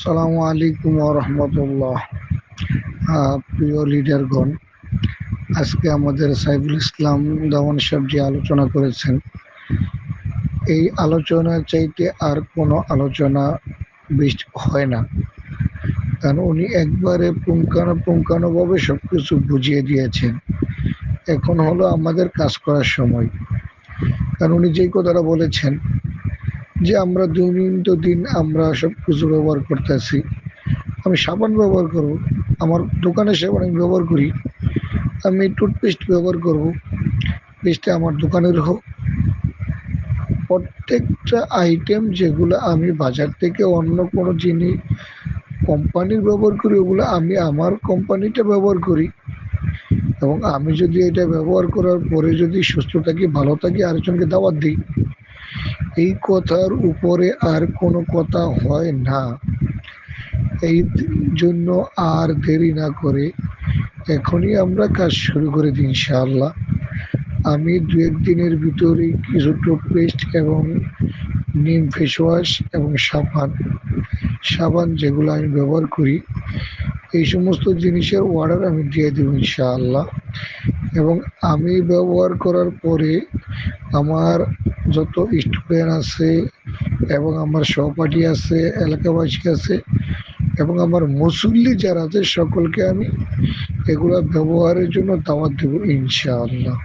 সালামু আলাইকুম রহমতুল্লাহ। প্রিয় লিডারগণ আজকে আমাদের সাইফুল ইসলাম দমন সাহেব যে আলোচনা করেছেন, এই আলোচনা চাইতে আর কোনো আলোচনা বেশ হয় না। কারণ উনি একবারে পুঙ্খানো পুঙ্খানুভাবে সব কিছু বুঝিয়ে দিয়েছেন। এখন হলো আমাদের কাজ করার সময়। কারণ উনি যেই কথাটা বলেছেন যে আমরা দৈনন্দিন দিন আমরা সব কিছু ব্যবহার করতেছি। আমি সাবান ব্যবহার করব, আমার দোকানে সাবান আমি ব্যবহার করি, আমি টুথপেস্ট ব্যবহার করব পেস্টটা আমার দোকানের হোক প্রত্যেকটা আইটেম যেগুলো আমি বাজার থেকে অন্য কোনো জিনিস কোম্পানির ব্যবহার করি, ওগুলো আমি আমার কোম্পানিটা ব্যবহার করি। এবং আমি যদি এটা ব্যবহার করার পরে যদি সুস্থ থাকি, ভালো থাকি, আরেকজনকে দাওয়াত দিই এই কথার উপরে আর কোনো কথা হয় না। এই জন্য আর দেরি না করে এখনই আমরা কাজ শুরু করে দিই ইনশাআল্লাহ। আমি দু একদিনের ভিতরে কিছু টুথপেস্ট এবং নিম ফেস ওয়াশ এবং সাবান সাবান যেগুলো আমি ব্যবহার করি এই সমস্ত জিনিসের অর্ডার আমি দিয়ে দেবো ইনশাআল্লাহ। এবং আমি ব্যবহার করার পরে আমার যত স্টুডেন্ট আছে এবং আমার সহপাঠী আছে, এলাকাবাসী আছে এবং আমার মুসল্লি যারা আছে, সকলকে আমি এগুলা ব্যবহারের জন্য দাওয়াত দেবো ইনশাআল্লাহ।